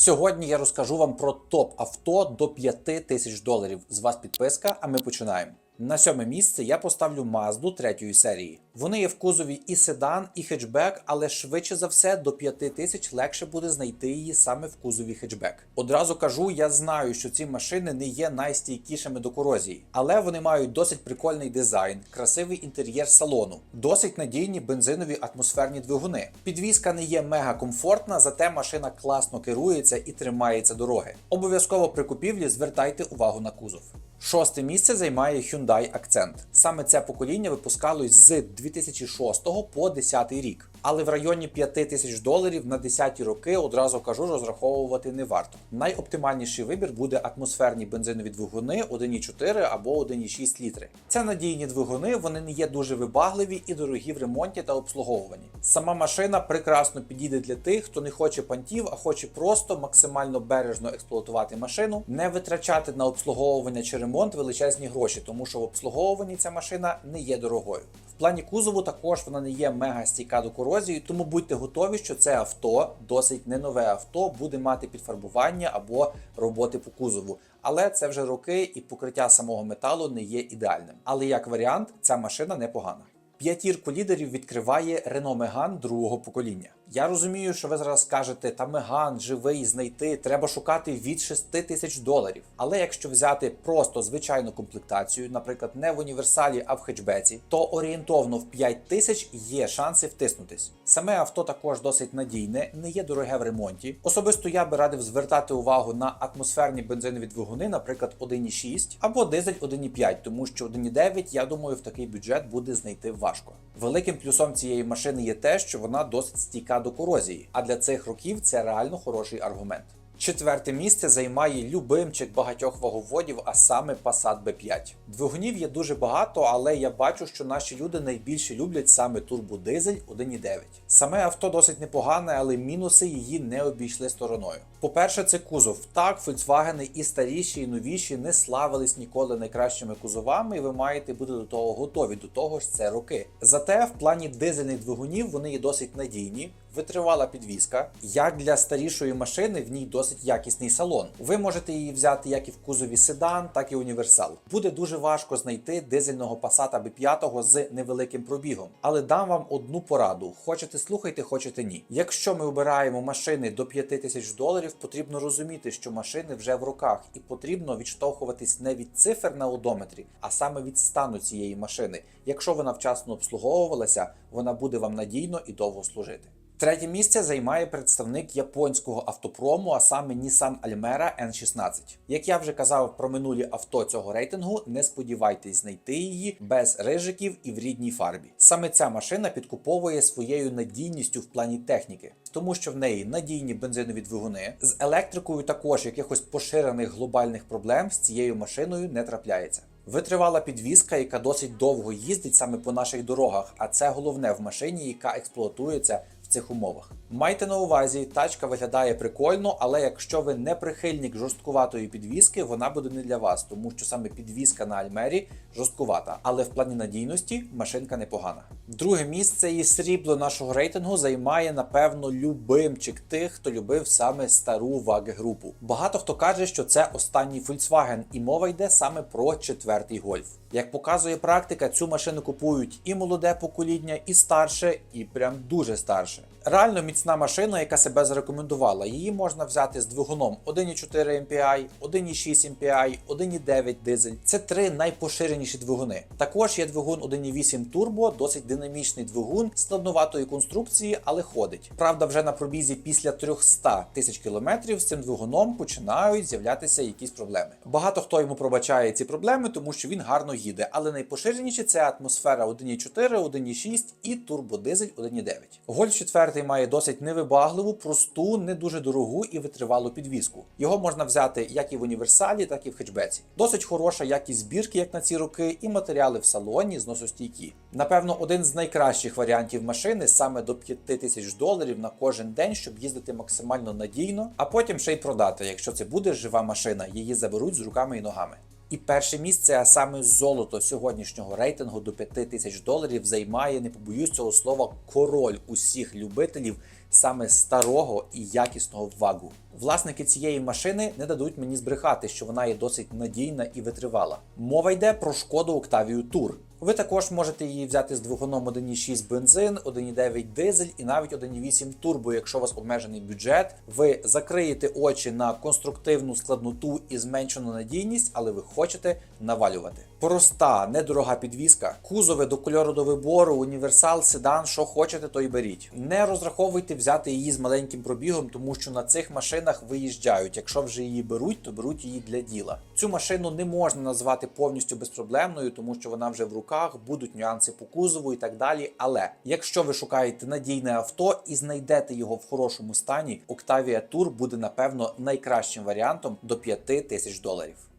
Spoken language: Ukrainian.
Сьогодні я розкажу вам про топ авто до 5 тисяч доларів. З вас підписка, а ми починаємо. На сьоме місце я поставлю Mazda третьої серії. Вони є в кузові і седан, і хетчбек, але швидше за все до 5 тисяч легше буде знайти її саме в кузові хетчбек. Одразу кажу, я знаю, що ці машини не є найстійкішими до корозії, але вони мають досить прикольний дизайн, красивий інтер'єр салону, досить надійні бензинові атмосферні двигуни. Підвізка не є мега комфортна, зате машина класно керується і тримається дороги. Обов'язково при купівлі звертайте увагу на кузов. Шосте місце займає Hyundai Accent. Саме це покоління випускалось з 2006 по 10 рік. Але в районі 5 тисяч доларів на 10 роки одразу кажу, розраховувати не варто. Найоптимальніший вибір буде атмосферні бензинові двигуни 1,4 або 1,6 літри. Це надійні двигуни, вони не є дуже вибагливі і дорогі в ремонті та обслуговуванні. Сама машина прекрасно підійде для тих, хто не хоче пантів, а хоче просто максимально бережно експлуатувати машину, не витрачати на обслуговування чи ремонт величезні гроші, тому що в обслуговуванні ця машина не є дорогою. Плані кузову також вона не є мега стійка до корозії, тому будьте готові, що це авто, досить не нове авто, буде мати підфарбування або роботи по кузову. Але це вже роки і покриття самого металу не є ідеальним. Але як варіант, ця машина непогана. П'ятірку лідерів відкриває Renault Megane другого покоління. Я розумію, що ви зараз скажете, та Megane живий знайти, треба шукати від 6 тисяч доларів. Але якщо взяти просто звичайну комплектацію, наприклад, не в універсалі, а в хетчбеці, то орієнтовно в 5 тисяч є шанси втиснутись. Саме авто також досить надійне, не є дороге в ремонті. Особисто я би радив звертати увагу на атмосферні бензинові двигуни, наприклад, 1,6 або дизель 1,5, тому що 1,9, я думаю, в такий бюджет буде знайти важко. Великим плюсом цієї машини є те, що вона досить стійка до корозії, а для цих років це реально хороший аргумент. Четверте місце займає любимчик багатьох ваговодів, а саме Passat B5. Двигунів є дуже багато, але я бачу, що наші люди найбільше люблять саме турбодизель 1.9. Саме авто досить непогане, але мінуси її не обійшли стороною. По-перше, це кузов. Так, Volkswagen і старіші, і новіші не славились ніколи найкращими кузовами, і ви маєте бути до того готові. До того ж, це роки. Зате в плані дизельних двигунів вони є досить надійні. Витривала підвізка. Як для старішої машини, в ній досить якісний салон. Ви можете її взяти як і в кузові седан, так і універсал. Буде дуже важко знайти дизельного Passat B5 з невеликим пробігом. Але дам вам одну пораду: хочете слухайте, хочете ні. Якщо ми обираємо машини до 5 тисяч доларів, потрібно розуміти, що машини вже в руках, і потрібно відштовхуватись не від цифр на одометрі, а саме від стану цієї машини. Якщо вона вчасно обслуговувалася, вона буде вам надійно і довго служити. Третє місце займає представник японського автопрому, а саме Nissan Almera N16. Як я вже казав про минулі авто цього рейтингу, не сподівайтесь знайти її без рижиків і в рідній фарбі. Саме ця машина підкуповує своєю надійністю в плані техніки, тому що в неї надійні бензинові двигуни з електрикою, також якихось поширених глобальних проблем з цією машиною не трапляється. Витривала підвізка, яка досить довго їздить саме по наших дорогах, а це головне в машині, яка експлуатується цих умовах. Майте на увазі, тачка виглядає прикольно, але якщо ви не прихильник жорсткуватої підвіски, вона буде не для вас, тому що саме підвіска на Альмері жорсткувата, але в плані надійності машинка непогана. Друге місце і срібло нашого рейтингу займає, напевно, любимчик тих, хто любив саме стару ваги групу. Багато хто каже, що це останній Volkswagen, і мова йде саме про четвертий гольф. Як показує практика, цю машину купують і молоде покоління, і старше, і прям дуже старше. Реально міцна машина, яка себе зарекомендувала. Її можна взяти з двигуном 1,4 MPI, 1,6 MPI, 1,9 дизель. Це три найпоширеніші двигуни. Також є двигун 1,8 турбо, досить динамічний двигун складноватої конструкції, але ходить. Правда, вже на пробізі після 300 тисяч кілометрів з цим двигуном починають з'являтися якісь проблеми. Багато хто йому пробачає ці проблеми, тому що він гарно їде, але найпоширеніші це атмосфера 1,4, 1,6 і турбодизель 1,9. Гольф 4 має досить невибагливу, просту, не дуже дорогу і витривалу підвіску. Його можна взяти як і в універсалі, так і в хетчбеці. Досить хороша якість збірки, як на ці роки, і матеріали в салоні зносостійкі. Напевно, один з найкращих варіантів машини саме до 5 тисяч доларів на кожен день, щоб їздити максимально надійно, а потім ще й продати, якщо це буде жива машина, її заберуть з руками і ногами. І перше місце, а саме золото сьогоднішнього рейтингу до 5 тисяч доларів, займає, не побоюсь цього слова, король усіх любителів саме старого і якісного вагу. Власники цієї машини не дадуть мені збрехати, що вона є досить надійна і витривала. Мова йде про шкоду Octavia Tour. Ви також можете її взяти з двигуном 1.6 бензин, 1.9 дизель і навіть 1.8 турбо, якщо у вас обмежений бюджет. Ви закриєте очі на конструктивну складноту і зменшену надійність, але ви хочете навалювати. Проста, недорога підвізка, кузови до кольору до вибору, універсал, седан, що хочете, то й беріть. Не розраховуйте взяти її з маленьким пробігом, тому що на цих машинах виїжджають. Якщо вже її беруть, то беруть її для діла. Цю машину не можна назвати повністю безпроблемною, тому що вона вже в руках, будуть нюанси по кузову і так далі. Але якщо ви шукаєте надійне авто і знайдете його в хорошому стані, Octavia Tour буде напевно найкращим варіантом до 5 тисяч доларів.